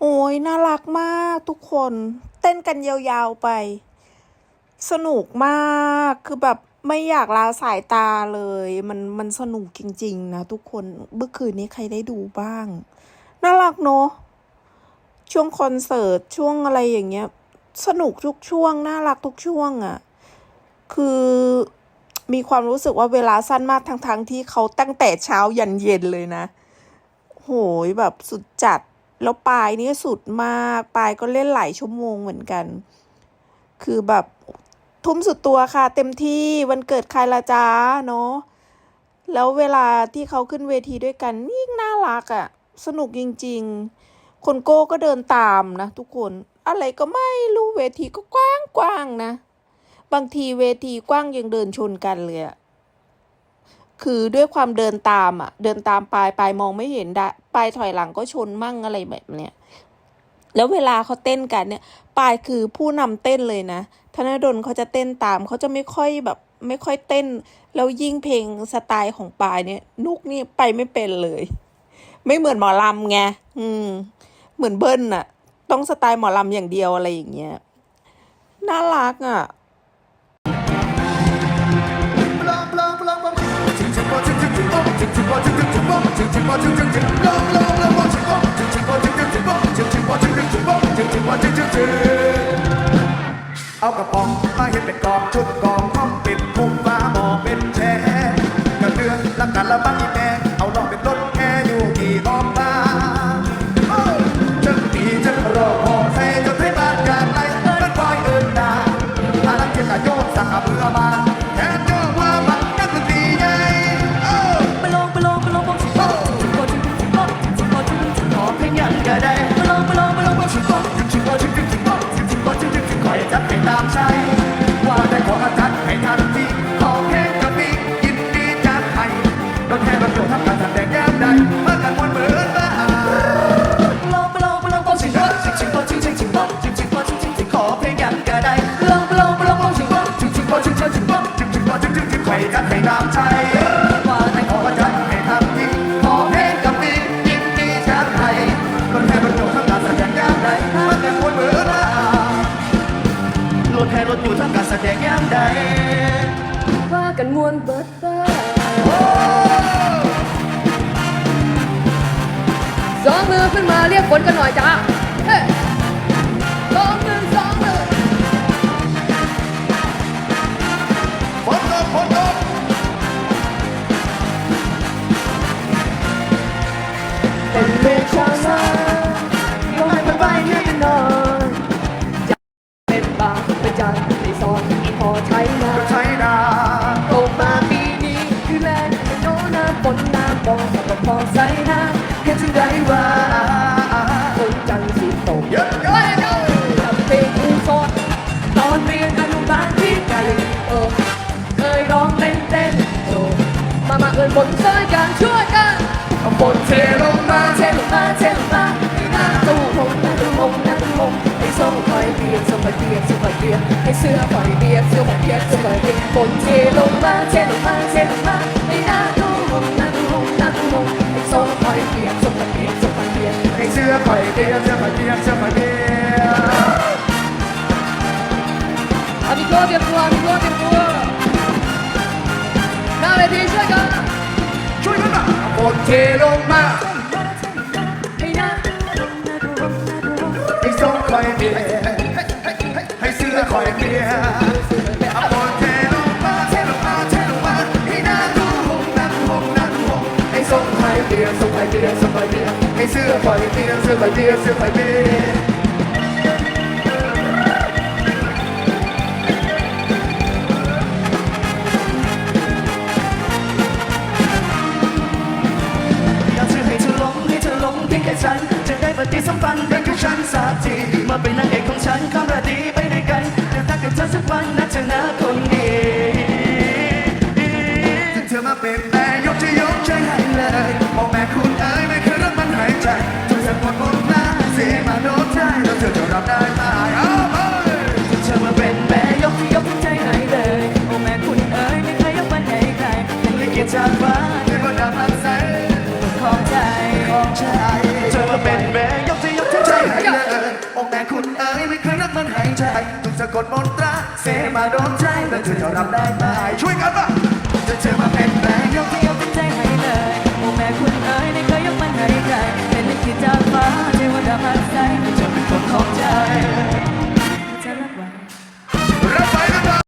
โอ้ยน่ารักมากทุกคน เต้นกันยาวๆไป สนุกมากคือแบบไม่อยากลาสายตาเลย มันมันสนุกจริง ๆ นะทุกคนเมื่อคืนนี้ใครได้ดูบ้าง น่ารักเนอะช่วงคอนเสิร์ตช่วงอะไรอย่างเงี้ย สนุกทุกช่วง น่ารักทุกช่วงอะ่ะ คือมีความรู้สึกว่าเวลาสั้นมากทั้งๆที่เขาตั้งแต่เช้ายันเย็นเลยนะ โหยแบบสุดจัด แล้วปลายนี่สุดมากปลายก็เล่นหลายชั่วโมงเหมือนกัน คือแบบทุ่มสุดตัวค่ะ เต็มที่วันเกิดใครละจ้าเนาะแล้วเวลาที่เขาขึ้นเวทีด้วยกันนี่งน่ารักอะ่ะ สนุกจริง ๆ คนโก้ก็เดินตามนะทุกคนอะไรก็ไม่รู้เวทีก็กว้างกว้างๆนะ บางทีเวทีกว้างยังเดินชนกันเลยอะ คือด้วยความเดินตามอะ เดินตามปลายปลายมองไม่เห็นดะปลายถอยหลังก็ชนมั่งอะไรแบบเนี้ยแล้วเวลาเขาเต้นกันเนี่ยปลายคือผู้นำเต้นเลยนะธนดลเขาจะเต้นตามเขาจะไม่ค่อยแบบ ไม่ค่อยเต้น แล้วยิ่งเพลงสไตล์ของปลายเนี่ย นุกนี่ไปไม่เป็นเลย ไม่เหมือนหมอลำไงอืม เหมือนเบิ้ลน่ะต้องสไตล์หมอลำอย่างเดียวอะไรอย่างเงี้ยน่ารักอะ เอากระป๋อง ขึ้นมาเรียกฝนกันหน่อยจ้าเฮ้สองมือสองมือฝนตกฝนตกเป็นเรื่องชาวนาต้องให้มันไปเรื่อยนอนจะเป็นบางเป็นจันในซอนที่พอใช้มาใช้ดาตกมาปีนี้คือแรงเป็นโน้น้ำฝนน้ำบองสำหรับพอใส่น้ำเห็นจึงได้ว่า มามาเอิญฝนช่วยกันช่วยกันฝนเทลงมาเทลงมาเทลงมาให้หน้าตู้หงหน้าตู้หงหน้าตู้หงให้ส้มคอยเบียดส้มคอยเบียดส้มคอยเบียดให้เสื้อคอยเบียดเสื้อคอยเบียดเสื้อคอยเบียดฝนเทลงมาเทลงมาเทลงมาให้หน้าตู้หงหน้าตู้หงหน้าตู้หงให้ส้มคอยเบียดส้มคอยเบียดส้มคอยเบียดให้เสื้อคอยเดียวเสื้อคอยเดียวเสื้อคอยเดียวอามิโก้เตรียมตัวอามิโก้เตรียมตัวหน้าเวทีช่วยกัน กันนะฝนเทลงมาให้หน้าตู้หงมคอยเดียให้เสื้อคอยเดียเอาเทลงมาเทลงมาเทลงมาให้หน้าดูหงหน้าดูหงน้าดูหงให้ส้มคอยเดียส้มคอยเดียส้มคอยเดียให้เสื้อคอยเดียเสื้อคอยเดียเสื้อคอยเดีย แต่งทุกสะกดมนตรา เสมาโดนใจแต่เธอจะรับได้ไหมช่วยกันปะ